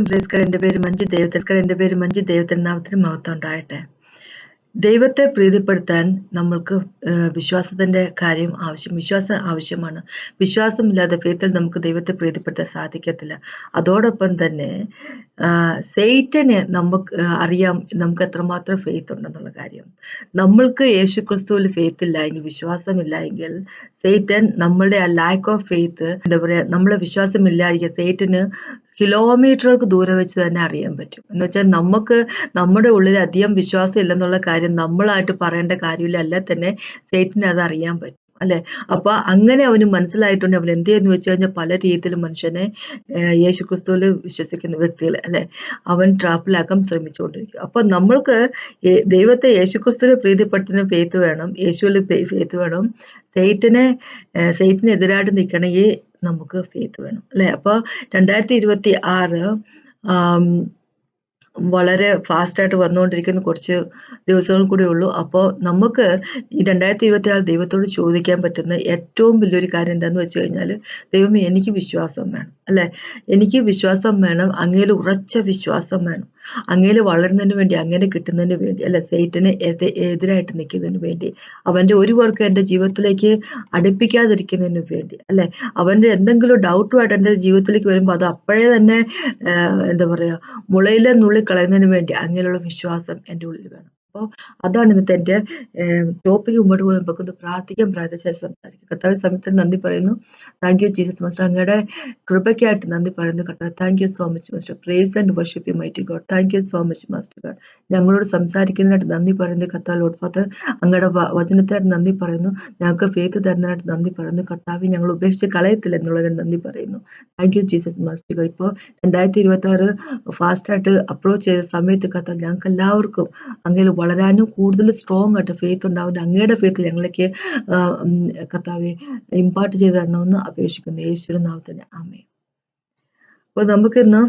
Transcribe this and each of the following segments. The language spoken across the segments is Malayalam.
പ്രൈസ് എന്റെ പേര് മഞ്ജു ദൈവത്തിൽ എന്റെ പേര് മഞ്ജു ദൈവത്തിന്റെ നാമത്തിന് മഹത്വം ഉണ്ടാകട്ടെ ദൈവത്തെ പ്രീതിപ്പെടുത്താൻ നമ്മൾക്ക് വിശ്വാസത്തിന്റെ കാര്യം ആവശ്യം വിശ്വാസം ആവശ്യമാണ്. വിശ്വാസമില്ലാതെ ഫെയ്ത്തിൽ നമുക്ക് ദൈവത്തെ പ്രീതിപ്പെടുത്താൻ സാധിക്കത്തില്ല. അതോടൊപ്പം തന്നെ സെയ്റ്റന് നമുക്ക് അറിയാം നമുക്ക് എത്രമാത്രം ഫെയ്ത്ത് ഉണ്ടെന്നുള്ള കാര്യം. നമ്മൾക്ക് യേശു ക്രിസ്തുവിൽ ഫെയ്ത്ത് ഇല്ല എങ്കിൽ എങ്കിൽ സെയ്റ്റൻ നമ്മളുടെ ആ ലാക്ക് ഓഫ് ഫെയ്ത്ത് എന്താ പറയുക നമ്മളെ വിശ്വാസമില്ലായിരിക്കുക സെയ്റ്റന് കിലോമീറ്ററുകൾക്ക് ദൂരെ വെച്ച് തന്നെ അറിയാൻ പറ്റും. എന്ന് വെച്ചാൽ നമുക്ക് നമ്മുടെ ഉള്ളിൽ അധികം വിശ്വാസം ഇല്ലെന്നുള്ള കാര്യം നമ്മളായിട്ട് പറയേണ്ട കാര്യമില്ല. അല്ല തന്നെ സേറ്റിന് അത് അറിയാൻ പറ്റും. അല്ലെ? അപ്പൊ അങ്ങനെ അവന് മനസ്സിലായിട്ടുണ്ട്. അവൻ എന്ത് ചെയ്യുന്നു വെച്ച് കഴിഞ്ഞാൽ പല രീതിയിലും മനുഷ്യനെ ഏഹ്, യേശു ക്രിസ്തുവിൽ വിശ്വസിക്കുന്ന വ്യക്തികൾ അല്ലെ? അവൻ ട്രാപ്പിലാക്കാൻ ശ്രമിച്ചുകൊണ്ടിരിക്കും. അപ്പൊ നമ്മൾക്ക് ദൈവത്തെ യേശു ക്രിസ്തുവിനെ പ്രീതിപ്പെടുത്തുന്ന ഫെയ്ത്ത് വേണം. യേശുവിൽ ഫെയ്ത്ത് വേണം. സെയ്റ്റിനെ സെയ്റ്റിനെതിരായിട്ട് നിൽക്കണമെങ്കിൽ നമുക്ക് ഫെയ്ത്ത് വേണം അല്ലെ? അപ്പോൾ രണ്ടായിരത്തി ഇരുപത്തി ആറ് വളരെ ഫാസ്റ്റായിട്ട് വന്നുകൊണ്ടിരിക്കുന്ന കുറച്ച് ദിവസങ്ങൾ കൂടി ഉള്ളൂ. അപ്പോൾ നമുക്ക് ഈ രണ്ടായിരത്തി ഇരുപത്തി ആറ് ദൈവത്തോട് ചോദിക്കാൻ പറ്റുന്ന ഏറ്റവും വലിയൊരു കാര്യം എന്താണെന്ന് വെച്ച് കഴിഞ്ഞാൽ ദൈവമേ എനിക്ക് വിശ്വാസം വേണം അല്ലേ? എനിക്ക് വിശ്വാസം വേണം അങ്ങയിൽ ഉറച്ച വിശ്വാസം വേണം. അങ്ങയിൽ വളരുന്നതിന് വേണ്ടി അങ്ങനെ കിട്ടുന്നതിന് വേണ്ടി അല്ല സൈറ്റിന് എതി എതിരായിട്ട് നിൽക്കുന്നതിന് വേണ്ടി അവന്റെ ഒരു വർക്കും എന്റെ ജീവിതത്തിലേക്ക് അടുപ്പിക്കാതിരിക്കുന്നതിന് വേണ്ടി അല്ലെ? അവന്റെ എന്തെങ്കിലും ഡൗട്ടുമായിട്ട് എന്റെ ജീവിതത്തിലേക്ക് വരുമ്പോൾ അത് അപ്പോഴേ തന്നെ എന്താ പറയുക മുളയിലെ നുള്ളി കളയുന്നതിന് വേണ്ടി അങ്ങനെയുള്ള വിശ്വാസം എന്റെ ഉള്ളിൽ വേണം. അപ്പോൾ അതാണ് ഇന്നത്തെ എന്റെ ടോപ്പിക്ക് മുമ്പോട്ട് പോകുമ്പോൾ നമുക്കൊന്ന് പ്രാർത്ഥിക്കാൻ പ്രാർത്ഥിച്ചാൽ സംസാരിക്കും. കർത്താവ് സമയത്തിന് നന്ദി പറയുന്നു. താങ്ക് യു ജീസസ് മാസ്റ്റർ അങ്ങയുടെ കൃപയ്ക്കായിട്ട് നന്ദി പറയുന്നു. കർത്താവ് thank you so much master praise and worship you mighty God thank you so much master God ഞങ്ങളോട് സംസാരിക്കുന്നതിനായിട്ട് നന്ദി പറയുന്നു കർത്താവ് ലോഡ് ഫാദർ അങ്ങയുടെ വചനത്തിനായിട്ട് നന്ദി പറയുന്നു. ഞങ്ങൾക്ക് ഫേത്ത് തരുന്നതിനായിട്ട് നന്ദി പറയുന്നു. കർത്താവ് ഞങ്ങൾ ഉപേക്ഷിച്ച് കളയത്തില്ല എന്നുള്ളതിന് നന്ദി പറയുന്നു. Thank you Jesus master God ഇപ്പോൾ രണ്ടായിരത്തി ഇരുപത്തി ആറ് ഫാസ്റ്റായിട്ട് അപ്രോച്ച് ചെയ്ത സമയത്ത് കർത്താവ് ഞങ്ങൾക്ക് എല്ലാവർക്കും അങ്ങനെ വളരാനും കൂടുതൽ സ്ട്രോങ് ആയിട്ട് ഫെയ്ത്ത് ഉണ്ടാവുന്ന അങ്ങയുടെ ഫെയ്ത്ത് ഉം, കർത്താവെ ഇമ്പാർട്ട് ചെയ്ത് തരണമെന്ന് അപേക്ഷിക്കുന്നു. യേശുവിന്റെ നാമത്തിന് ആമേ അപ്പോൾ നമുക്കിന്ന്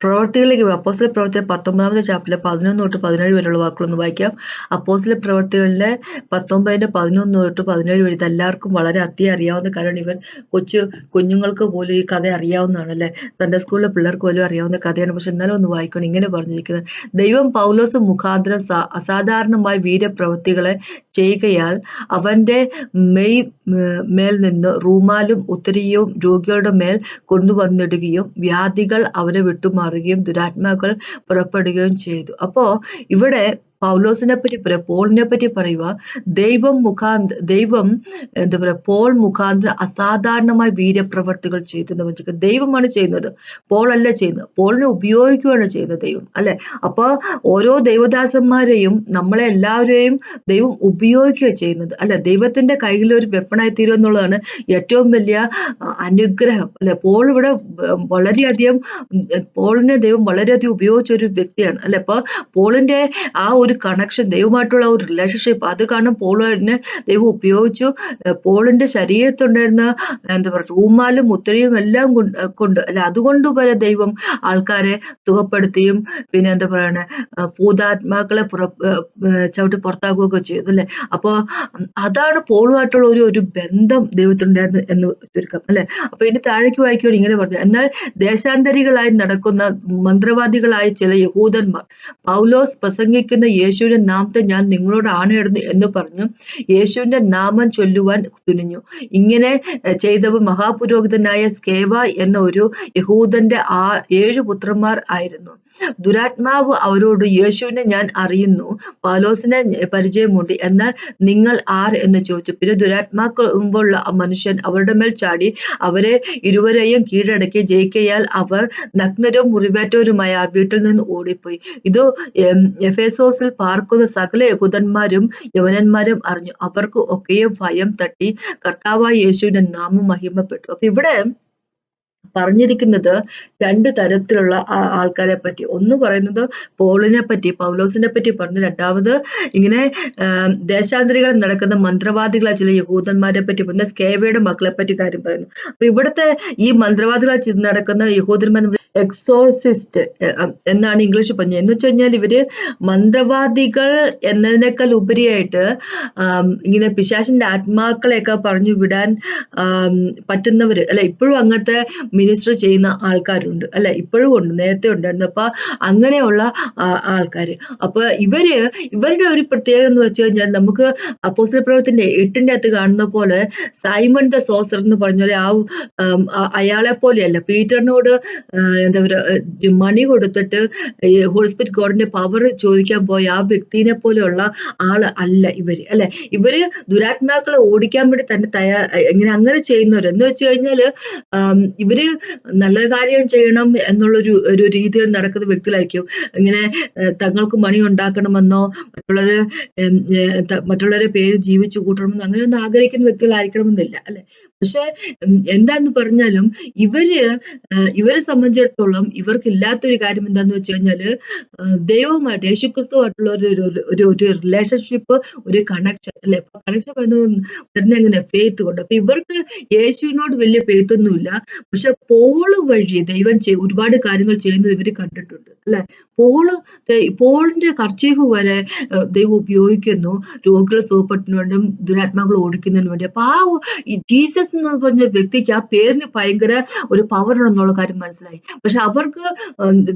പ്രവർത്തികളിലേക്ക് അപ്പോസിലെ പ്രവർത്തി പത്തൊമ്പതാമത്തെ ചാപ്റ്ററിലെ പതിനൊന്ന് തൊട്ട് പതിനേഴ് വരെയുള്ള വാക്കുകളൊന്ന് വായിക്കാം. അപ്പോസിലെ പ്രവർത്തികളിലെ പത്തൊമ്പതിന്റെ പതിനൊന്ന് തൊട്ട് പതിനേഴ് വരെ ഇത് എല്ലാവർക്കും വളരെ അത്യ അറിയാവുന്ന കാരണം ഇവൻ കൊച്ചു കുഞ്ഞുങ്ങൾക്ക് പോലും ഈ കഥ അറിയാവുന്നതാണ് അല്ലെ? സൺഡേ സ്കൂളിലെ പിള്ളേർക്ക് പോലും അറിയാവുന്ന കഥയാണ്. പക്ഷെ എന്നാലും ഒന്ന് വായിക്കണം. ഇങ്ങനെ പറഞ്ഞിരിക്കുന്നത്. ദൈവം പൗലോസ് മുഖാന്തരം അസാധാരണമായ വീരപ്രവൃത്തികളെ ചെയ്യുകയാൽ അവന്റെ മെയ് മേൽ നിന്ന് റൂമാലും ഉത്തരിയും രോഗികളുടെ മേൽ കൊണ്ടുവന്നിടുകയും വ്യാധികൾ അവനെ വിട്ടുമാറുകയും ദുരാത്മാക്കൾ പുറപ്പെടുകയും ചെയ്തു. അപ്പോൾ ഇവിടെ പൗലോസിനെ പറ്റി പറയുക പോളിനെ പറ്റി പറയുക ദൈവം മുഖാന്ത ദൈവം എന്താ പറയാ പോൾ മുഖാന്തരം അസാധാരണമായ വീരപ്രവർത്തികൾ ചെയ്തു എന്ന് വെച്ചിട്ട് ദൈവമാണ് ചെയ്യുന്നത്. പോളല്ല ചെയ്യുന്നത്. പോളിനെ ഉപയോഗിക്കുകയാണ് ചെയ്യുന്നത് ദൈവം അല്ലെ? അപ്പൊ ഓരോ ദൈവദാസന്മാരെയും നമ്മളെ എല്ലാവരെയും ദൈവം ഉപയോഗിക്കുക ചെയ്യുന്നത് അല്ലെ? ദൈവത്തിന്റെ കയ്യിൽ ഒരു വെപ്പണായി തീരും എന്നുള്ളതാണ് ഏറ്റവും വലിയ അനുഗ്രഹം അല്ലെ? പോൾ ഇവിടെ വളരെയധികം പോളിനെ ദൈവം വളരെയധികം ഉപയോഗിച്ച ഒരു വ്യക്തിയാണ് അല്ലെ? അപ്പൊ പോളിന്റെ ആ ഒരു കണക്ഷൻ ദൈവമായിട്ടുള്ള ഒരു റിലേഷൻഷിപ്പ് അത് കാരണം പോളിനെ ദൈവം ഉപയോഗിച്ചു. പോളിന്റെ ശരീരത്തുണ്ടായിരുന്ന എന്താ പറയുക റൂമാലും മുത്തരയും എല്ലാം കൊണ്ട് അല്ല അതുകൊണ്ട് വരെ ദൈവം ആൾക്കാരെ സുഖപ്പെടുത്തിയും പിന്നെ എന്താ പറയണേ ഭൂതാത്മാക്കളെ പുറ ചവിട്ടി പുറത്താക്കുകയൊക്കെ ചെയ്തു അല്ലെ? അപ്പൊ അതാണ് പോളുമായിട്ടുള്ള ഒരു ഒരു ബന്ധം ദൈവത്തിനുണ്ടായിരുന്നു എന്ന് ചുരുക്കം അല്ലെ? അപ്പൊ ഇനി താഴേക്ക് വായിക്കുകയാണ് ഇങ്ങനെ പറഞ്ഞു എന്നാൽ ദേശാന്തരികളായി നടക്കുന്ന മന്ത്രവാദികളായ ചില യഹൂദന്മാർ പൗലോസ് പ്രസംഗിക്കുന്ന യേശുവിന്റെ നാമത്തെ ഞാൻ നിങ്ങളോട് ആണയിടുന്നു എന്ന് പറഞ്ഞു യേശുവിന്റെ നാമം ചൊല്ലുവാൻ തുനിഞ്ഞു. ഇങ്ങനെ ചെയ്തവ മഹാപുരോഹിതനായ സ്കേവ എന്ന ഒരു യഹൂദന്റെ ആ ഏഴ് പുത്രന്മാർ ആയിരുന്നു. ദുരാത്മാവ് അവരോട് യേശുവിനെ ഞാൻ അറിയുന്നു പാലോസിനെ പരിചയമുണ്ട് എന്നാൽ നിങ്ങൾ ആർ എന്ന് ചോദിച്ചു. പിന്നെ ദുരാത്മാക്കുള്ള മനുഷ്യൻ അവരുടെ മേൽ ചാടി അവരെ ഇരുവരെയും കീഴടക്കി ജയിക്കയാൽ അവർ നഗ്നരും മുറിവേറ്റവരുമായ ആ വീട്ടിൽ നിന്ന് ഓടിപ്പോയി. ഇത് എഫേസോസിൽ പാർക്കുന്ന സകല യഹൂദന്മാരും യവനന്മാരും അറിഞ്ഞു. അവർക്ക് ഒക്കെയും ഭയം തട്ടി കർത്താവായ യേശുവിന്റെ നാമം മഹിമപ്പെട്ടു. അപ്പൊ ഇവിടെ പറഞ്ഞിരിക്കുന്നത് രണ്ട് തരത്തിലുള്ള ആൾക്കാരെ പറ്റി. ഒന്ന് പറയുന്നത് പോളിനെ പറ്റി പൗലോസിനെ പറ്റി പറഞ്ഞു. രണ്ടാമത് ഇങ്ങനെ ദേശാന്തരികൾ നടക്കുന്ന മന്ത്രവാദികളെ ചില യഹൂദന്മാരെ പറ്റി പറഞ്ഞ. സ്കേവയുടെ മക്കളെ പറ്റി കാര്യം പറയുന്നു. അപ്പൊ ഇവിടുത്തെ ഈ മന്ത്രവാദികളെ നടക്കുന്ന യഹൂദന്മാർ എക്സോസിസ്റ്റ് എന്നാണ് ഇംഗ്ലീഷ് പറഞ്ഞത്. എന്ന് വെച്ച് കഴിഞ്ഞാൽ ഇവർ മന്ത്രവാദികൾ എന്നതിനേക്കാൾ ഉപരിയായിട്ട് ഇങ്ങനെ പിശാചിന്റെ ആത്മാക്കളെയൊക്കെ പറഞ്ഞു വിടാൻ പറ്റുന്നവര്. അല്ലെ ഇപ്പോഴും അങ്ങനത്തെ മിനിസ്റ്റർ ചെയ്യുന്ന ആൾക്കാരുണ്ട്. അല്ല ഇപ്പോഴും ഉണ്ട് നേരത്തെ ഉണ്ടായിരുന്നു. അപ്പൊ അങ്ങനെയുള്ള ആൾക്കാർ അപ്പൊ ഇവർ ഇവരുടെ ഒരു പ്രത്യേകത എന്ന് വെച്ച് കഴിഞ്ഞാൽ നമുക്ക് അപ്പോസ്റ്റൽ പ്രവർത്തിന്റെ എട്ടിന്റെ അകത്ത് കാണുന്ന പോലെ സൈമൺ ദ സോസർ എന്ന് പറഞ്ഞ പോലെ ആ അയാളെ പോലെയല്ല. പീറ്ററിനോട് എന്താ പറയുക മണി കൊടുത്തിട്ട് ഹോളിസ്പിറ്റ് ഗോഡിന്റെ പവർ ചോദിക്കാൻ പോയ ആ വ്യക്തിനെ പോലെയുള്ള ആൾ അല്ല ഇവർ. അല്ലെ? ഇവർ ദുരാത്മാക്കളെ ഓടിക്കാൻ വേണ്ടി തന്നെ തയ്യാ ഇങ്ങനെ അങ്ങനെ ചെയ്യുന്നവർ എന്ന് വെച്ച് കഴിഞ്ഞാൽ ആം, നല്ല കാര്യം ചെയ്യണം എന്നുള്ളൊരു ഒരു രീതിയിൽ നടക്കുന്ന വ്യക്തികളായിരിക്കും. ഇങ്ങനെ തങ്ങൾക്ക് മണി ഉണ്ടാക്കണമെന്നോ മറ്റുള്ളവരെ മറ്റുള്ളവരെ പേര് ജീവിച്ചു കൂട്ടണമെന്നോ അങ്ങനെയൊന്നും ആഗ്രഹിക്കുന്ന വ്യക്തികളായിരിക്കണമെന്നില്ല അല്ലെ? പക്ഷെ എന്താന്ന് പറഞ്ഞാലും ഇവർ ഇവരെ സംബന്ധിച്ചിടത്തോളം ഇവർക്ക് ഇല്ലാത്തൊരു കാര്യം എന്താന്ന് വെച്ച് കഴിഞ്ഞാൽ ഏഹ്, ദൈവവുമായിട്ട് യേശുക്രിസ്തുവായിട്ടുള്ള ഒരു ഒരു ഒരു റിലേഷൻഷിപ്പ് ഒരു കണക്ഷൻ അല്ലെ? കണക്ഷൻ പറയുന്നത് വരുന്ന എങ്ങനെ ഫെയ്ത്ത് കൊണ്ട്. അപ്പൊ ഇവർക്ക് യേശുവിനോട് വലിയ ഫെയ്ത്ത് ഒന്നുമില്ല. പക്ഷെ പോൾ വഴി ദൈവം ഒരുപാട് കാര്യങ്ങൾ ചെയ്യുന്നത് ഇവർ കണ്ടിട്ടുണ്ട് അല്ലെ? പോൾ പോളിന്റെ കർച്ചീഫ് വരെ ദൈവം ഉപയോഗിക്കുന്നു. രോഗികളെ വേണ്ടിയും ദുരാത്മാക്കൾ ഓടിക്കുന്നതിന് വേണ്ടി. അപ്പൊ ആ ഒ- ഈ ജീസസ് എന്ന് പറഞ്ഞ വ്യക്തിക്ക് ആ പേരിന് ഭയങ്കര ഒരു പവർ ഉണ്ടെന്നുള്ള കാര്യം മനസ്സിലായി. പക്ഷെ അവർക്ക്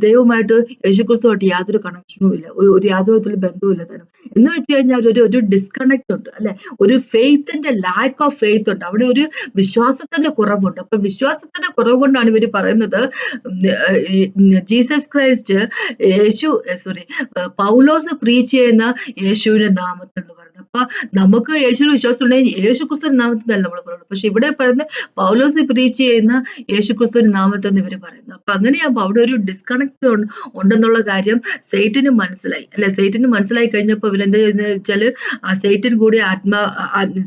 ദൈവമായിട്ട് യേശുക്രിസ്തുമായിട്ട് യാതൊരു കണക്ഷനും ഇല്ല. ഒരു യാതൊരു ബന്ധവും ബന്ധവുമില്ല തരം. എന്ന് വെച്ച് കഴിഞ്ഞാൽ ഒരു ഒരു ഡിസ്കണക്ട് ഉണ്ട് അല്ലെ? ഒരു ഫെയ്ത്തിന്റെ ലാക്ക് ഓഫ് ഫെയ്ത്ത് ഉണ്ട്. അവിടെ ഒരു വിശ്വാസത്തിന്റെ കുറവുണ്ട്. അപ്പൊ വിശ്വാസത്തിന്റെ കുറവ് കൊണ്ടാണ് ഇവർ പറയുന്നത് ജീസസ് ക്രൈസ്റ്റ് യേശു സോറി പൗലോസ് പ്രീച്ച് ചെയ്യുന്ന യേശുവിന്റെ നാമത്തിൽ എന്ന് പറയുന്നത്. അപ്പൊ നമുക്ക് യേശുവിൽ വിശ്വാസം ഉണ്ടെങ്കിൽ യേശു ക്രിസ്തുവിന്റെ നാമത്തിൽ നമ്മൾ പറയുന്നത്. പക്ഷെ ഇവിടെ പറയുന്നത് പൗലോസ് പ്രീച്ച് ചെയ്യുന്ന യേശു ക്രിസ്തുവിന്റെ നാമത്തിൽ എന്ന് ഇവർ പറയുന്നത് അപ്പൊ അങ്ങനെയാകുമ്പോൾ അവിടെ ഒരു ഡിസ്കണക്ട് ഉണ്ടെന്നുള്ള കാര്യം സെയ്റ്റിന് മനസ്സിലായി. അല്ലെ? സെയ്റ്റിന് മനസ്സിലായി കഴിഞ്ഞപ്പോൾ ഇവരെന്താ വെച്ചാൽ ആ സെയ്റ്റിൻ കൂടി ആത്മാ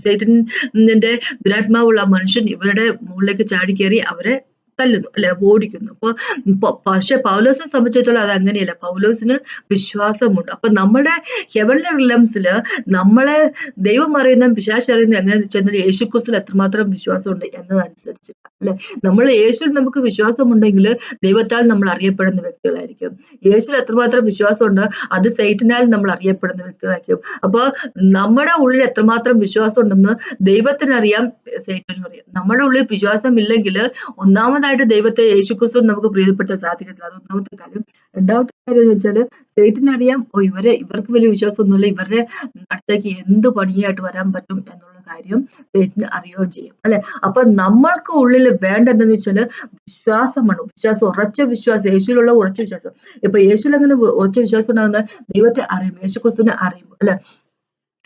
സെയ്റ്റിന്റെ ദുരാത്മാവുള്ള മനുഷ്യൻ ഇവരുടെ മുകളിലേക്ക് ചാടി കയറി അവരെ തല്ലുന്നു അല്ലെ? ഓടിക്കുന്നു അപ്പൊ പക്ഷെ പൗലോസിനെ സംബന്ധിച്ചിടത്തോളം അത് അങ്ങനെയല്ല. പൗലോസിന് വിശ്വാസമുണ്ട്. അപ്പൊ നമ്മുടെ ഹെവൻലി റിലംസിൽ നമ്മളെ ദൈവം അറിയുന്ന പിശാശ് അറിയുന്ന എങ്ങനെയാന്ന് വെച്ചാൽ യേശുക്രിസ്തുവിൽ എത്രമാത്രം വിശ്വാസമുണ്ട് എന്നതനുസരിച്ച് അല്ലെ? നമ്മൾ യേശുവിൽ നമുക്ക് വിശ്വാസമുണ്ടെങ്കിൽ ദൈവത്താൽ നമ്മൾ അറിയപ്പെടുന്ന വ്യക്തികളായിരിക്കും. യേശുവിൽ എത്രമാത്രം വിശ്വാസമുണ്ട് അത് സൈറ്റിനാൽ നമ്മൾ അറിയപ്പെടുന്ന വ്യക്തികളായിരിക്കും. അപ്പൊ നമ്മുടെ ഉള്ളിൽ എത്രമാത്രം വിശ്വാസം ഉണ്ടെന്ന് ദൈവത്തിനറിയാം സൈറ്റിനും അറിയാം. നമ്മുടെ ഉള്ളിൽ വിശ്വാസം ഇല്ലെങ്കിൽ ഒന്നാമതായിട്ട് ദൈവത്തെ യേശുക്രിസ്തു നമുക്ക് പ്രീതിപ്പെട്ട സാധിക്കത്തില്ല. അത് ഒന്നാമത്തെ കാര്യം. രണ്ടാമത്തെ കാര്യം എന്ന് വെച്ചാൽ സേറ്റിനറിയാം ഓ ഇവരെ ഇവർക്ക് വലിയ വിശ്വാസമൊന്നുമില്ല. ഇവരുടെ അടുത്തേക്ക് എന്ത് പണിയായിട്ട് വരാൻ പറ്റും എന്നുള്ള കാര്യം സേറ്റിന് അറിയുകയും ചെയ്യും. അല്ലെ? അപ്പൊ നമ്മൾക്ക് ഉള്ളിൽ വേണ്ടതെന്ന് വെച്ചാൽ വിശ്വാസമാണ്. വിശ്വാസം ഉറച്ച വിശ്വാസം യേശുവിലുള്ള ഉറച്ച വിശ്വാസം. ഇപ്പൊ യേശുവിൽ അങ്ങനെ ഉറച്ച വിശ്വാസം ഉണ്ടാകുന്ന ദൈവത്തെ അറിയും യേശു ക്രിസ്തുവിനെ അറിയും. അല്ലെ?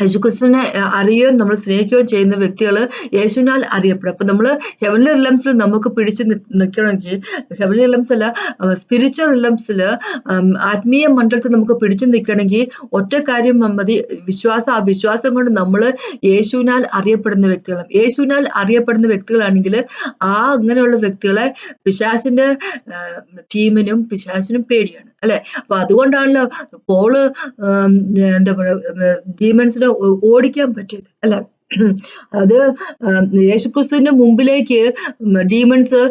യേശുക്രിസ്തുവിനെ അറിയുകയും നമ്മൾ സ്നേഹിക്കുകയും ചെയ്യുന്ന വ്യക്തികൾ യേശുവിനാൽ അറിയപ്പെടും. അപ്പൊ നമ്മൾ ഹെവൻലി റിലംസിൽ നമുക്ക് പിടിച്ചു നിൽക്കണമെങ്കിൽ ഹെവൻലി റിലംസ് അല്ല സ്പിരിച്വൽ റിലംസിൽ ആത്മീയ മണ്ഡലത്തിൽ നമുക്ക് പിടിച്ചു നിൽക്കണമെങ്കിൽ ഒറ്റ കാര്യം മതി വിശ്വാസം ആ വിശ്വാസം കൊണ്ട് നമ്മൾ യേശുവിനാൽ അറിയപ്പെടുന്ന വ്യക്തികളാണ്. യേശുവിനാൽ അറിയപ്പെടുന്ന വ്യക്തികളാണെങ്കിൽ ആ അങ്ങനെയുള്ള വ്യക്തികളെ പിശാസിന്റെ ടീമിനും പിശാസിനും പേടിയാണ് അല്ലെ? അപ്പൊ അതുകൊണ്ടാണല്ലോ പോൾ എന്താ പറയുക ഡീമൻസിനെ ഓടിക്കാൻ പറ്റിയത് അല്ലെ? അത് യേശുക്രിസ്തുവിന്റെ മുമ്പിലേക്ക് ഡീമൺസ്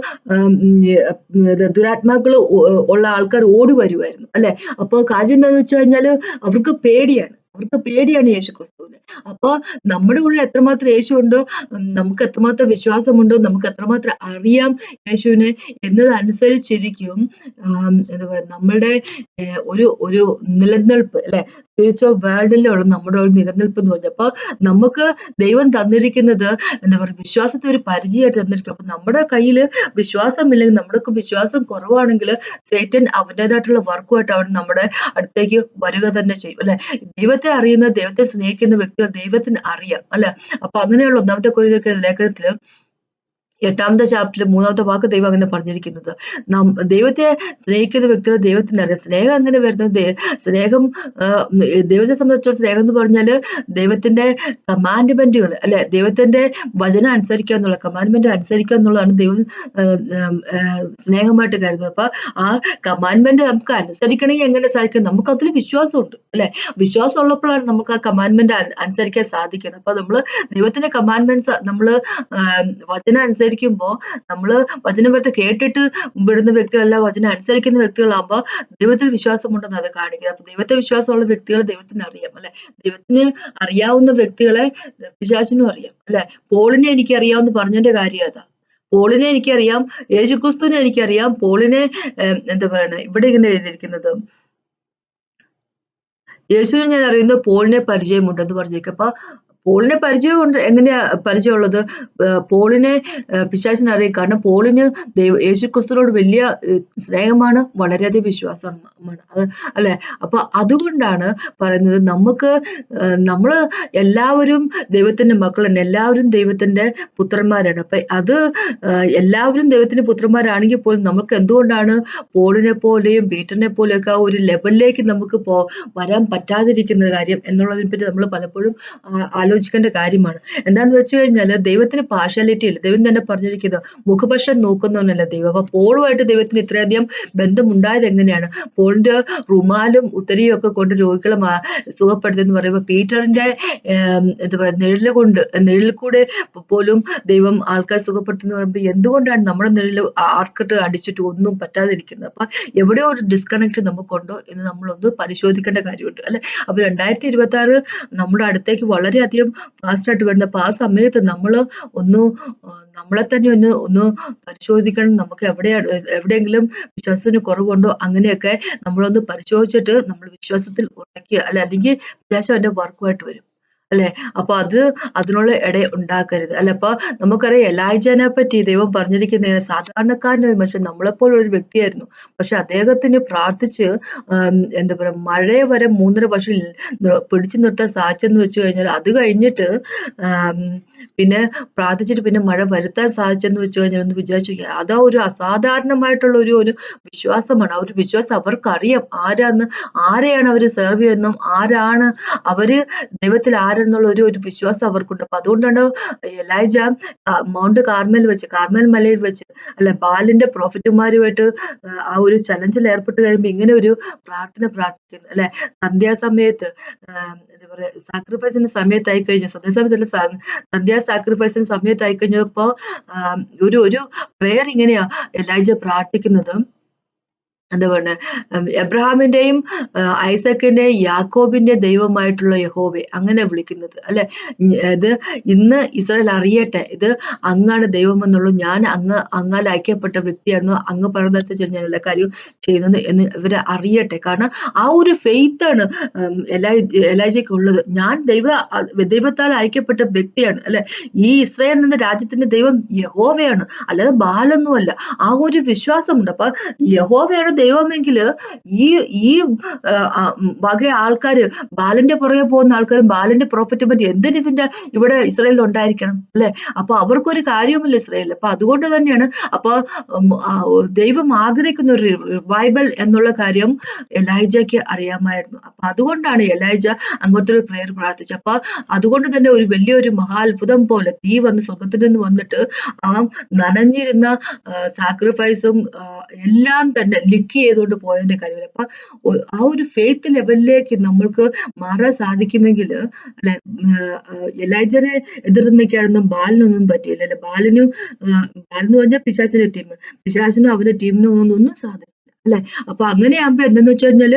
ദുരാത്മാക്കൾ ഉള്ള ആൾക്കാർ ഓടി വരുമായിരുന്നു അല്ലെ? അപ്പൊ കാര്യം എന്താന്ന് വെച്ച് കഴിഞ്ഞാൽ അവർക്ക് പേടിയാണ്. അവർക്ക് പേടിയാണ് യേശു ക്രിസ്തുവിന് അപ്പൊ നമ്മുടെ ഉള്ളിൽ എത്രമാത്രം യേശു ഉണ്ടോ നമുക്ക് എത്രമാത്രം വിശ്വാസമുണ്ടോ നമുക്ക് എത്രമാത്രം അറിയാം യേശുവിനെ എന്നതനുസരിച്ചിരിക്കും എന്താ പറയുക നമ്മളുടെ ഒരു ഒരു നിലനിൽപ്പ് അല്ലെ? സ്പിരിച്വൽ വേൾഡിലുള്ള നമ്മുടെ ഒരു നിലനിൽപ്പ് എന്ന് പറഞ്ഞാൽ അപ്പൊ നമുക്ക് ദൈവം തന്നിരിക്കുന്നത് എന്താ പറയുക വിശ്വാസത്തെ ഒരു പരിചയമായിട്ട് തന്നിരിക്കും അപ്പൊ നമ്മുടെ കയ്യിൽ വിശ്വാസമില്ലെങ്കിൽ നമ്മുടെ വിശ്വാസം കുറവാണെങ്കിൽ സേറ്റൻ അവന്റെതായിട്ടുള്ള വർക്കുമായിട്ട് അവൻ നമ്മുടെ അടുത്തേക്ക് വരിക തന്നെ ചെയ്യും അല്ലെ? ദൈവത്തെ അറിയുന്ന ദൈവത്തെ സ്നേഹിക്കുന്ന വ്യക്തികൾ ദൈവത്തിന് അറിയാം അല്ലെ? അപ്പൊ അങ്ങനെയുള്ള ഒന്നാമത്തെ കുറിച്ച് ലേഖനത്തിൽ എട്ടാമത്തെ ചാപ്റ്ററിൽ മൂന്നാമത്തെ വാക്ക് ദൈവം അങ്ങനെ പറഞ്ഞിരിക്കുന്നത്. നാം ദൈവത്തെ സ്നേഹിക്കുന്ന വ്യക്തികൾ ദൈവത്തിന് അറിയാം. സ്നേഹം അങ്ങനെ വരുന്നത്? സ്നേഹം ദൈവത്തെ സംബന്ധിച്ച സ്നേഹം എന്ന് പറഞ്ഞാൽ ദൈവത്തിന്റെ കമാൻഡ്മെന്റുകൾ അല്ലെ? ദൈവത്തിന്റെ വചനം അനുസരിക്കുക എന്നുള്ള കമാൻഡ്മെന്റ് അനുസരിക്കുക എന്നുള്ളതാണ് ദൈവം സ്നേഹമായിട്ട് കരുതുന്നത്. അപ്പൊ ആ കമാൻഡ്മെന്റ് നമുക്ക് അനുസരിക്കണമെങ്കിൽ എങ്ങനെ സാധിക്കും? നമുക്ക് അതിൽ വിശ്വാസമുണ്ട് അല്ലെ? വിശ്വാസം ഉള്ളപ്പോഴാണ് നമുക്ക് ആ കമാൻഡ്മെന്റ് അനുസരിക്കാൻ സാധിക്കുന്നത്. അപ്പൊ നമ്മൾ ദൈവത്തിന്റെ കമാൻഡ്മെന്റ്സ് നമ്മൾ വചന അനുസരിക്കുമ്പോ നമ്മൾ നമ്മൾ വെറുതെ കേട്ടിട്ട് വിടുന്ന വ്യക്തികളല്ല വചനം അനുസരിക്കുന്ന വ്യക്തികളാകുമ്പോ ദൈവത്തിൽ വിശ്വാസമുണ്ടെന്ന് അത് കാണിക്കുന്നത്. അപ്പൊ ദൈവത്തെ വിശ്വാസമുള്ള വ്യക്തികളെ ദൈവത്തിന് അറിയാം അല്ലെ? ദൈവത്തിന് അറിയാവുന്ന വ്യക്തികളെ പിശാചിനും അറിയാം അല്ലെ? പോളിനെ എനിക്ക് അറിയാമെന്ന് പറഞ്ഞതിന്റെ കാര്യം അതാ. പോളിനെ എനിക്കറിയാം യേശുക്രിസ്തുവിനെ എനിക്കറിയാം. പോളിനെ എന്താ പറയണ? ഇവിടെ ഇങ്ങനെ എഴുതിയിരിക്കുന്നത്. യേശുവിനെ ഞാൻ അറിയുന്നത് പോളിനെ പരിചയമുണ്ടെന്ന് പറഞ്ഞേക്കും. അപ്പൊ പോളിനെ പരിചയമുണ്ട്. എങ്ങനെയാ പരിചയമുള്ളത്? പോളിനെ പിശാചിന് അറിയാം. കാരണം പോളിന് ദൈവ യേശു ക്രിസ്തുവിനോട് വലിയ സ്നേഹമാണ് വളരെയധികം വിശ്വാസമാണ്. അത് അല്ലെ? അപ്പൊ അതുകൊണ്ടാണ് പറയുന്നത് നമുക്ക് നമ്മൾ എല്ലാവരും ദൈവത്തിന്റെ തന്നെ എല്ലാവരും ദൈവത്തിന്റെ പുത്രന്മാരാണ്. അപ്പൊ അത് എല്ലാവരും ദൈവത്തിന്റെ പുത്രന്മാരാണെങ്കിൽ പോലും നമുക്ക് എന്തുകൊണ്ടാണ് പോളിനെ പോലെയും പീറ്ററിനെ പോലെയൊക്കെ ഒരു ലെവലിലേക്ക് നമുക്ക് പോ വരാൻ പറ്റാതിരിക്കുന്ന കാര്യം എന്നുള്ളതിനെ പറ്റി നമ്മൾ പലപ്പോഴും ആലോചിക്കേണ്ട കാര്യമാണ്. എന്താന്ന് വെച്ച് കഴിഞ്ഞാൽ ദൈവത്തിന് പാർഷ്യാലിറ്റി ഇല്ല. ദൈവം തന്നെ പറഞ്ഞിരിക്കുന്നത് മുഖപക്ഷം നോക്കുന്നവനല്ല ദൈവം. അപ്പൊ പോളുമായിട്ട് ദൈവത്തിന് ഇത്രയധികം ബന്ധമുണ്ടായത് എങ്ങനെയാണ്? പോളിന്റെ റുമാലും ഉത്തരയും ഒക്കെ കൊണ്ട് രോഗികളെ മാ- സുഖപ്പെടുത്തുന്നു പറയുമ്പോൾ പീറ്ററിന്റെ എന്താ പറയാ നിഴൽ കൊണ്ട് നിഴലിൽ കൂടെ പോലും ദൈവം ആൾക്കാർ സുഖപ്പെടുത്തുന്നു പറയുമ്പോൾ എന്തുകൊണ്ടാണ് നമ്മുടെ നിഴൽ ആർക്കിട്ട് അടിച്ചിട്ട് ഒന്നും പറ്റാതിരിക്കുന്നത്? അപ്പൊ എവിടെ ഒരു ഡിസ്കണക്ഷൻ നമുക്കുണ്ടോ എന്ന് നമ്മളൊന്ന് പരിശോധിക്കേണ്ട കാര്യമുണ്ട് അല്ലെ? അപ്പൊ രണ്ടായിരത്തി ഇരുപത്തി ആറ് നമ്മുടെ അടുത്തേക്ക് വളരെയധികം ഫാസ്റ്റ് ആയിട്ട് വരുന്നത് അപ്പൊ ആ സമയത്ത് നമ്മൾ ഒന്ന് നമ്മളെ തന്നെ ഒന്ന് ഒന്ന് പരിശോധിക്കണം. നമുക്ക് എവിടെ എവിടെയെങ്കിലും വിശ്വാസത്തിന് കുറവുണ്ടോ അങ്ങനെയൊക്കെ നമ്മളൊന്ന് പരിശോധിച്ചിട്ട് നമ്മൾ വിശ്വാസത്തിൽ ഉറയ്ക്കുക അല്ലെ അല്ലെങ്കിൽ വിശ്വാസം എന്റെ വർക്കുമായിട്ട് വരും. അല്ലെ? അപ്പൊ അത് അതിനുള്ള ഇട ഉണ്ടാക്കരുത്. അല്ല അപ്പൊ നമുക്കറിയാം എലായിജനെ പറ്റി ദൈവം പറഞ്ഞിരിക്കുന്ന സാധാരണക്കാരനായ പക്ഷെ നമ്മളെപ്പോലെ ഒരു വ്യക്തിയായിരുന്നു. പക്ഷെ അദ്ദേഹത്തിന് പ്രാർത്ഥിച്ച് എന്താ പറയാ മഴയെ വരെ മൂന്നര വർഷം പിടിച്ചു നിർത്താൻ സാധിച്ചെന്ന് വെച്ചു കഴിഞ്ഞാൽ അത് കഴിഞ്ഞിട്ട് പിന്നെ പ്രാർത്ഥിച്ചിട്ട് പിന്നെ മഴ വരുത്താൻ സാധിച്ചെന്ന് വെച്ച് കഴിഞ്ഞാൽ ഒന്ന് വിചാരിച്ചു. അതാ ഒരു അസാധാരണമായിട്ടുള്ള ഒരു ഒരു വിശ്വാസമാണ്. ആ ഒരു വിശ്വാസം അവർക്കറിയാം ആരാന്ന് ആരെയാണ് അവർ സെർവ് ചെയ്യുന്നതും ആരാണ് അവർ ദൈവത്തിൽ ആരെന്നുള്ള ഒരു ഒരു വിശ്വാസം അവർക്കുണ്ട്. അപ്പൊ അതുകൊണ്ടാണ് എലൈജ മൗണ്ട് കാർമൽ വെച്ച് കാർമൽ മലയിൽ വെച്ച് അല്ല ബാലിന്റെ പ്രോഫിറ്റുമാരുമായിട്ട് ആ, ഒരു ചലഞ്ചിൽ ഏർപ്പെട്ട് കഴിയുമ്പോൾ ഇങ്ങനെ ഒരു പ്രാർത്ഥന പ്രാർത്ഥിക്കുന്നു. അല്ലെ? സന്ധ്യാസമയത്ത് എന്താ പറയാ സാക്രിഫൈസിന്റെ സമയത്തായി കഴിഞ്ഞു. സന്ധ്യാസമയത്തല്ല സന്ധ്യാ സാക്രിഫൈസിന്റെ സമയത്തായി കഴിഞ്ഞപ്പോ ഒരു ഒരു പ്രെയർ ഇങ്ങനെയാ എലൈജ പ്രാർത്ഥിക്കുന്നത്. എന്താ പറയുക ഐസക്കിന്റെയും യാക്കോബിന്റെ ദൈവമായിട്ടുള്ള യഹോവെ അങ്ങനെ വിളിക്കുന്നത് അല്ലെ? ഇത് ഇന്ന് ഇസ്രായേൽ അറിയട്ടെ ഇത് അങ്ങാണ് ദൈവം എന്നുള്ളൂ ഞാൻ അങ്ങ് അങ്ങാൽ ഐക്യപ്പെട്ട വ്യക്തിയായിരുന്നു. അങ്ങ് പറഞ്ഞാൽ ഞാൻ എല്ലാ കാര്യവും ചെയ്യുന്നത് എന്ന് ഇവരെ അറിയട്ടെ. കാരണം ആ ഒരു ഫെയ്ത്ത് ആണ് എല്ലാ എലൈ എലൈജയ്ക്ക് ഉള്ളത്. ഞാൻ ദൈവ ദൈവത്താൽ ഐക്യപ്പെട്ട വ്യക്തിയാണ് അല്ലെ? ഈ ഇസ്രായേൽ എന്ന രാജ്യത്തിന്റെ ദൈവം യഹോവയാണ് അല്ലാതെ ബാലൊന്നുമല്ല. ആ ഒരു വിശ്വാസമുണ്ട്. അപ്പൊ യഹോവയാണ് ദൈവമെങ്കിൽ ഈ ഈ വക ആൾക്കാർ ബാലന്റെ പുറകെ പോകുന്ന ആൾക്കാരും ബാലന്റെ പ്രോപ്പർട്ടി പറ്റി എന്തിന് ഇതിന്റെ ഇവിടെ ഇസ്രയേലിൽ ഉണ്ടായിരിക്കണം അല്ലെ? അപ്പൊ അവർക്കൊരു കാര്യവുമില്ല ഇസ്രായേലിൽ അപ്പൊ അതുകൊണ്ട് തന്നെയാണ് അപ്പൊ ദൈവം ആഗ്രഹിക്കുന്ന ഒരു റിവൈബൽ എന്നുള്ള കാര്യം എലൈജയ്ക്ക് അറിയാമായിരുന്നു. അപ്പൊ അതുകൊണ്ടാണ് എലൈജ അങ്ങോട്ടൊരു പ്രെയർ പ്രാർത്ഥിച്ചത്. അപ്പൊ അതുകൊണ്ട് തന്നെ ഒരു വലിയൊരു മഹാത്ഭുതം പോലെ തീ വന്ന് സ്വർഗത്തിൽ നിന്ന് വന്നിട്ട് ആ നനഞ്ഞിരുന്ന സാക്രിഫൈസും എല്ലാം തന്നെ ലിക്ക് ചെയ്തുകൊണ്ട് പോയതിന്റെ കാര്യമില്ല? അപ്പൊ ആ ഒരു ഫെയ്ത്ത് ലെവലിലേക്ക് നമ്മൾക്ക് മാറാൻ സാധിക്കുമെങ്കിൽ അല്ലെ എലൈജനെ എതിർത്ത് നിൽക്കാനൊന്നും ബാലിനൊന്നും പറ്റിയില്ല. അല്ലെ ബാലിനും ബാലെന്ന് പറഞ്ഞാൽ പിശാസിന്റെ ടീം പിശാസിനും അവന്റെ ടീമിനും ഒന്നും ഒന്നും സാധിക്കില്ല അല്ലെ? അപ്പൊ അങ്ങനെയാകുമ്പോ എന്തെന്ന് വെച്ച് കഴിഞ്ഞാൽ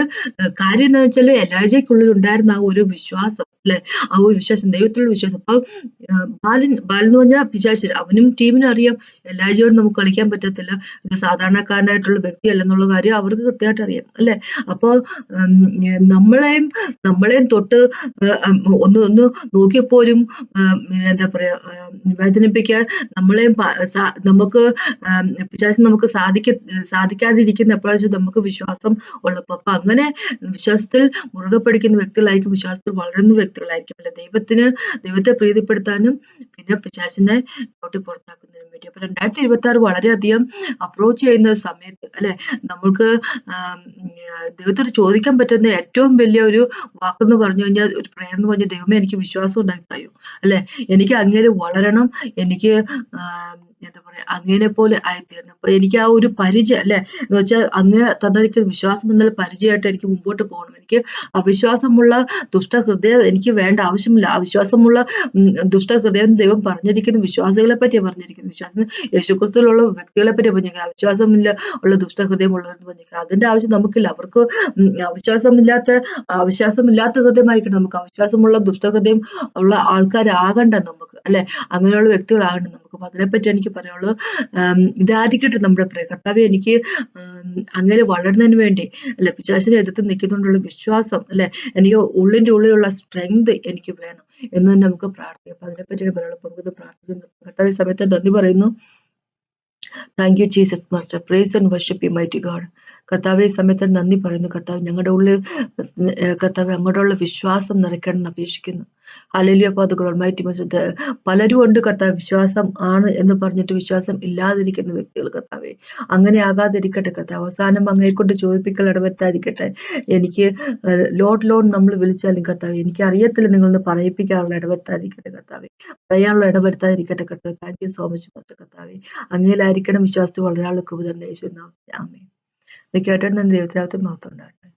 കാര്യം എന്താ വെച്ചാൽ എലാജയ്ക്കുള്ളിൽ ഉണ്ടായിരുന്ന ആ ഒരു വിശ്വാസം അല്ലെ? ആ ഒരു വിശ്വാസം ദൈവത്തിലുള്ള വിശ്വാസം. അപ്പൊ ബാലൻ ബാലൻ എന്ന് പറഞ്ഞാൽ പിശാച് അവനും ടീമിനും അറിയാം. എലാജയോട് നമുക്ക് കളിക്കാൻ പറ്റത്തില്ല. സാധാരണക്കാരനായിട്ടുള്ള വ്യക്തിയല്ലെന്നുള്ള കാര്യം അവർക്ക് കൃത്യമായിട്ട് അറിയാം അല്ലെ? അപ്പൊ നമ്മളെയും നമ്മളെയും തൊട്ട് ഒന്ന് ഒന്ന് നോക്കിയപ്പോലും എന്താ പറയാ വേദനിപ്പിക്കാൻ നമ്മളെയും നമുക്ക് പിശാശ് നമുക്ക് സാധിക്ക സാധിക്കാതിരിക്കുന്ന എപ്പോഴാ വെച്ചാൽ നമുക്ക് വിശ്വാസം ഉള്ളപ്പോ അപ്പൊ അങ്ങനെ വിശ്വാസത്തിൽ മുറുകെ പഠിക്കുന്ന വ്യക്തികളായിരിക്കും വിശ്വാസത്തിൽ വളരുന്ന വ്യക്തികളായിരിക്കും അല്ലെ? ദൈവത്തിന് ദൈവത്തെ പ്രീതിപ്പെടുത്താനും പിന്നെ പിശാചിനെ ചവിട്ടി പുറത്താക്കുന്നതിനും വേണ്ടി. അപ്പൊ രണ്ടായിരത്തി ഇരുപത്തി ആറ് വളരെയധികം അപ്രോച്ച് ചെയ്യുന്ന ഒരു സമയത്ത് അല്ലെ നമ്മൾക്ക് ദൈവത്തോട് ചോദിക്കാൻ പറ്റുന്ന ഏറ്റവും വലിയ ഒരു വാക്കെന്ന് പറഞ്ഞു കഴിഞ്ഞാൽ ഒരു പ്രേയർ എന്ന് പറഞ്ഞാൽ ദൈവമേ എനിക്ക് വിശ്വാസം ഉണ്ടാക്കി തയ്യോ അല്ലെ? എനിക്ക് അങ്ങനെ വളരണം എനിക്ക് എന്താ പറയാ അങ്ങനെ പോലെ ആയിത്തീരണം അപ്പൊ എനിക്ക് ആ ഒരു പരിചയം അല്ലെ? എന്ന് വെച്ചാൽ അങ്ങ് തന്നെനിക്ക് വിശ്വാസം എന്നുള്ള പരിചയമായിട്ട് എനിക്ക് മുമ്പോട്ട് പോകണം. എനിക്ക് അവിശ്വാസമുള്ള ദുഷ്ടഹൃദയം എനിക്ക് വേണ്ട ആവശ്യമില്ല. അവിശ്വാസമുള്ള ദുഷ്ടഹൃദയം ദൈവം പറഞ്ഞിരിക്കുന്ന. വിശ്വാസികളെ പറ്റിയാണ് പറഞ്ഞിരിക്കുന്നത്. വിശ്വാസം യേശുക്രിസ്തുവിലുള്ള വ്യക്തികളെ പറ്റി പറഞ്ഞിരിക്കുന്നത്. അവിശ്വാസമില്ല ഉള്ള ദുഷ്ടഹൃദയം ഉള്ളവരെന്ന് പറഞ്ഞിരിക്കുന്നത്. അതിന്റെ ആവശ്യം നമുക്കില്ല. അവർക്ക് അവിശ്വാസമില്ലാത്ത അവിശ്വാസമില്ലാത്ത ഹൃദയമായിരിക്കണം നമുക്ക്. അവിശ്വാസമുള്ള ദുഷ്ടഹൃദയം ഉള്ള ആൾക്കാരാകണ്ട നമുക്ക് അല്ലെ? അങ്ങനെയുള്ള വ്യക്തികളാകണ്ട നമുക്ക്. അപ്പൊ അതിനെപ്പറ്റി എനിക്ക് പറയാനുള്ളത് ഇതായിരിക്കട്ടെ നമ്മുടെ പ്രയ കർത്താവ് എനിക്ക് അങ്ങനെ വളരുന്നതിന് വേണ്ടി അല്ലെ പിശാശിനെ എതിർത്ത് നിൽക്കുന്നുണ്ടുള്ള വിശ്വാസം അല്ലെ എനിക്ക് ഉള്ളിന്റെ ഉള്ളിലുള്ള സ്ട്രെങ്ത് എനിക്ക് വേണം എന്ന് തന്നെ നമുക്ക് പ്രാർത്ഥിക്കാം. അപ്പൊ അതിനെപ്പറ്റിയാണ് പറയാനുള്ളത്. നമുക്ക് പ്രാർത്ഥിക്കുന്നു. കർത്താവ് സമയത്ത് നന്ദി പറയുന്നു. Thank you Jesus master praise and worship you mighty God കർത്താവ് ഈ സമയത്ത് നന്ദി പറയുന്നു. കർത്താവ് ഞങ്ങളുടെ ഉള്ളിൽ കർത്താവ് അങ്ങോട്ടുള്ള വിശ്വാസം നിറയ്ക്കണം എന്ന് അപേക്ഷിക്കുന്നു അലലിയ പാതുകൾ മൈറ്റി മസ്ജിദ് പലരും ഉണ്ട് കർത്താവ്. വിശ്വാസം ആണ് എന്ന് പറഞ്ഞിട്ട് വിശ്വാസം ഇല്ലാതിരിക്കുന്ന വ്യക്തികൾ കർത്താവെ അങ്ങനെ ആകാതിരിക്കട്ടെ കർത്താവ്. അവസാനം അങ്ങയെ കൊണ്ട് ചോദിപ്പിക്കൽ ഇടവരുത്താതിരിക്കട്ടെ. എനിക്ക് ലോഡ് ലോഡ് നമ്മൾ വിളിച്ചാലും കർത്താവ് എനിക്ക് അറിയത്തില്ല നിങ്ങളൊന്ന് പറയിപ്പിക്കാനുള്ള ഇടവരുത്താതിരിക്കട്ടെ കർത്താവെ. പറയാനുള്ള ഇടവരുത്താതിരിക്കട്ടെ കർത്താവ്. Thank you so much master കർത്താവെ. അങ്ങനെയായിരിക്കണം വിശ്വാസത്തിൽ വളരാനുള്ള കൃപ തന്നെ യേശു കേട്ടിട്ട് ദൈവത്തിനകത്ത് മാത്രം ഉണ്ടാകട്ടെ